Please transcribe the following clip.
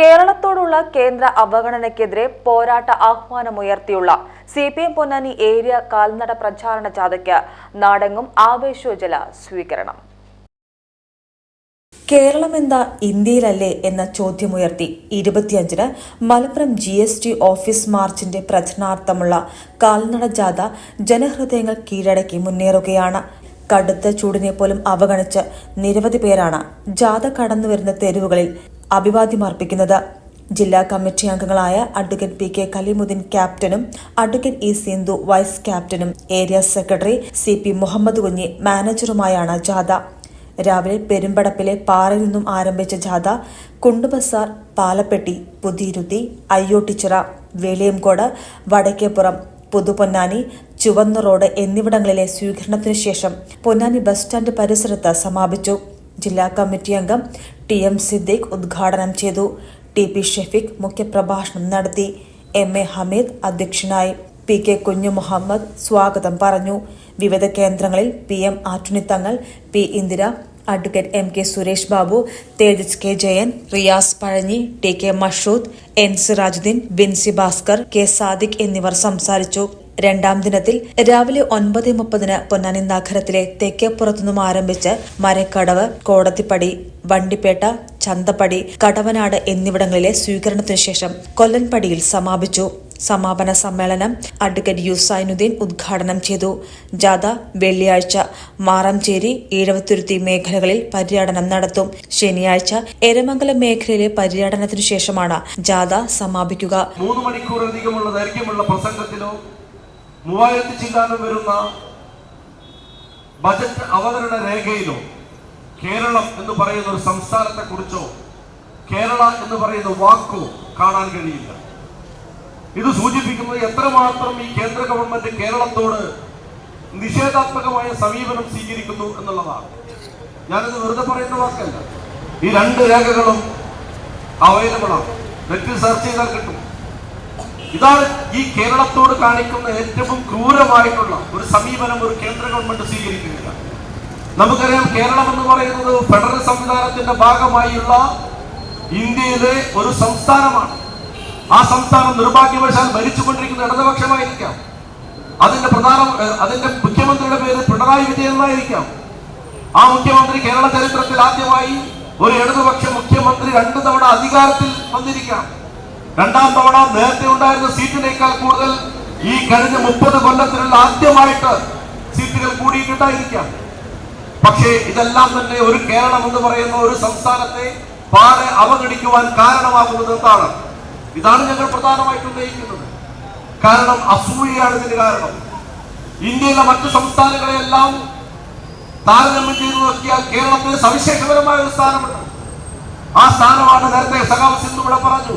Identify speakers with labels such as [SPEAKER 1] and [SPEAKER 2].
[SPEAKER 1] കേരളത്തോടുള്ള കേന്ദ്ര അവഗണനയ്ക്കെതിരെ പോരാട്ട ആഹ്വാനമുയർത്തിയുള്ള C P M Ponnani area കാൽനട പ്രചാരണ ജാഥയ്ക്ക് നാടെങ്ങും ആവേശോജല സ്വീകരണം. കേരളമെന്താ ഇന്ത്യയിലല്ലേ എന്ന ചോദ്യമുയർത്തി ഇരുപത്തിയഞ്ചിന് Malappuram G S T office മാർച്ചിന്റെ പ്രചരണാർത്ഥമുള്ള കാൽനട ജാഥ ജനഹൃദയങ്ങൾ കീഴടക്കി മുന്നേറുകയാണ്. കടുത്ത ചൂടിനെ പോലും അവഗണിച്ച് നിരവധി പേരാണ് ജാഥ കടന്നുവരുന്ന തെരുവുകളിൽ അഭിവാദ്യമർപ്പിക്കുന്നത് ജില്ലാ കമ്മിറ്റി അംഗങ്ങളായ അഡ്വക്കേറ്റ് പി കെ കലിമുദ്ദീൻ ക്യാപ്റ്റനും അഡ്വക്കേറ്റ് ഇ സിന്ധു വൈസ് ക്യാപ്റ്റനും area secretary C P Muhammad Kunhi മാനേജറുമായാണ് ജാഥ. രാവിലെ പെരുമ്പടപ്പിലെ പാറയിൽ നിന്നും ആരംഭിച്ച ജാഥ കുണ്ടുബസാർ പാലപ്പെട്ടി പുതിയിരുത്തി അയ്യോട്ടിച്ചിറ വേളിയംകോട് വടക്കേപ്പുറം പുതുപൊന്നാനി ചുവന്ന റോഡ് എന്നിവിടങ്ങളിലെ സ്വീകരണത്തിനു ശേഷം പൊന്നാനി ബസ് സ്റ്റാൻഡ് പരിസരത്ത് സമാപിച്ചു. ജില്ലാ കമ്മിറ്റി അംഗം ടി എം സിദ്ദീഖ് ഉദ്ഘാടനം ചെയ്തു. ടി പി ഷെഫീഖ് മുഖ്യപ്രഭാഷണം നടത്തി. എം എ ഹമീദ് അധ്യക്ഷനായി പി കെ കുഞ്ഞു മുഹമ്മദ് സ്വാഗതം പറഞ്ഞു. വിവിധ കേന്ദ്രങ്ങളിൽ P M Attunithangal P Indira advocate M K Suresh Babu Thejas K Jayan Riyas Pazhanji T K Mashood N Sirajuddin Binsy Bhaskar K Sadiq എന്നിവർ സംസാരിച്ചു. രണ്ടാം ദിനത്തിൽ രാവിലെ ഒൻപത് മുപ്പതിന് പൊന്നാനി നഗരത്തിലെ തെക്കേപ്പുറത്തുനിന്നും ആരംഭിച്ച് മരക്കടവ് കോടത്തിപ്പടി വണ്ടിപ്പേട്ട ചന്തപ്പടി കടവനാട് എന്നിവിടങ്ങളിലെ സ്വീകരണത്തിനു ശേഷം കൊല്ലൻപടിയിൽ സമാപിച്ചു. സമാപന സമ്മേളനം അഡ്വക്കേറ്റ് യു സൈനുദ്ദീൻ ഉദ്ഘാടനം ചെയ്തു. ജാഥ വെള്ളിയാഴ്ച മാറംചേരി ഈഴവത്തുരുത്തി മേഖലകളിൽ പര്യടനം നടത്തും. ശനിയാഴ്ച എരമംഗലം മേഖലയിലെ പര്യടനത്തിനു ശേഷമാണ് ജാഥ സമാപിക്കുക.
[SPEAKER 2] മൂന്ന് മണിക്കൂറിലധികമുള്ള ദൈർഘ്യമുള്ള പ്രസംഗത്തിലോ മൂവായിരത്തി ചില്ലാനം വരുന്ന ബജറ്റ് അവതരണ രേഖയിലോ കേരളം എന്ന് പറയുന്ന ഒരു സംസ്ഥാനത്തെ കുറിച്ചോ കേരള എന്ന് പറയുന്ന വാക്കോ കാണാൻ കഴിയില്ല. ഇത് സൂചിപ്പിക്കുന്നത് എത്രമാത്രം ഈ കേന്ദ്ര ഗവൺമെന്റ് കേരളത്തോട് നിഷേധാത്മകമായ സമീപനം സ്വീകരിക്കുന്നു എന്നുള്ളതാണ്. ഞാനിത് വെറുതെ പറയുന്ന വാക്കല്ല. ഈ രണ്ട് രേഖകളും അവൈലബിൾ ആണ് നെറ്റിൽ സെർച്ച് ചെയ്താൽ കിട്ടും. ഇതാണ് ഈ കേരളത്തോട് കാണിക്കുന്ന ഏറ്റവും ക്രൂരമായിട്ടുള്ള ഒരു സമീപനം ഒരു കേന്ദ്ര ഗവൺമെന്റ് സ്വീകരിക്കുന്നില്ല. നമുക്കറിയാം കേരളം എന്ന് പറയുന്നത് ഫെഡറൽ സംവിധാനത്തിന്റെ ഭാഗമായുള്ള ഇന്ത്യയിലെ ഒരു സംസ്ഥാനമാണ്. ആ സംസ്ഥാനം നിർഭാഗ്യവശാൽ ഭരിച്ചുകൊണ്ടിരിക്കുന്ന ഇടതുപക്ഷമായിരിക്കാം. അതിന്റെ പ്രധാന അതിന്റെ മുഖ്യമന്ത്രിയുടെ പേര് പിണറായി വിജയൻ എന്നായിരിക്കാം. ആ മുഖ്യമന്ത്രി കേരള ചരിത്രത്തിൽ ആദ്യമായി ഒരു ഇടതുപക്ഷ മുഖ്യമന്ത്രി രണ്ടു തവണ അധികാരത്തിൽ വന്നിരിക്കാം രണ്ടാം തവണ നേരത്തെ ഉണ്ടായിരുന്ന സീറ്റിനേക്കാൾ കൂടുതൽ ഈ കഴിഞ്ഞ മുപ്പത് കൊല്ലത്തിലുള്ള ആദ്യമായിട്ട് സീറ്റുകൾ കൂടിയിട്ടുണ്ടായിരിക്കാം. പക്ഷേ ഇതെല്ലാം തന്നെ ഒരു കേരളം എന്ന് പറയുന്ന ഒരു സംസ്ഥാനത്തെ പാടെ അവഗണിക്കുവാൻ കാരണമാകുന്നത് എന്താണ് ഇതാണ് ഞങ്ങൾ പ്രധാനമായിട്ട് ഉന്നയിക്കുന്നത്. കാരണം അസൂയയാണ് ഇതിന് കാരണം. ഇന്ത്യയിലെ മറ്റു സംസ്ഥാനങ്ങളെല്ലാം താരതമ്യം ചെയ്തു നോക്കിയാൽ കേരളത്തിന് സവിശേഷപരമായ ഒരു സ്ഥാനമുണ്ട്. ആ സ്ഥാനമാണ് നേരത്തെ സഖാവ് സിന്ധു ഇവിടെ പറഞ്ഞു.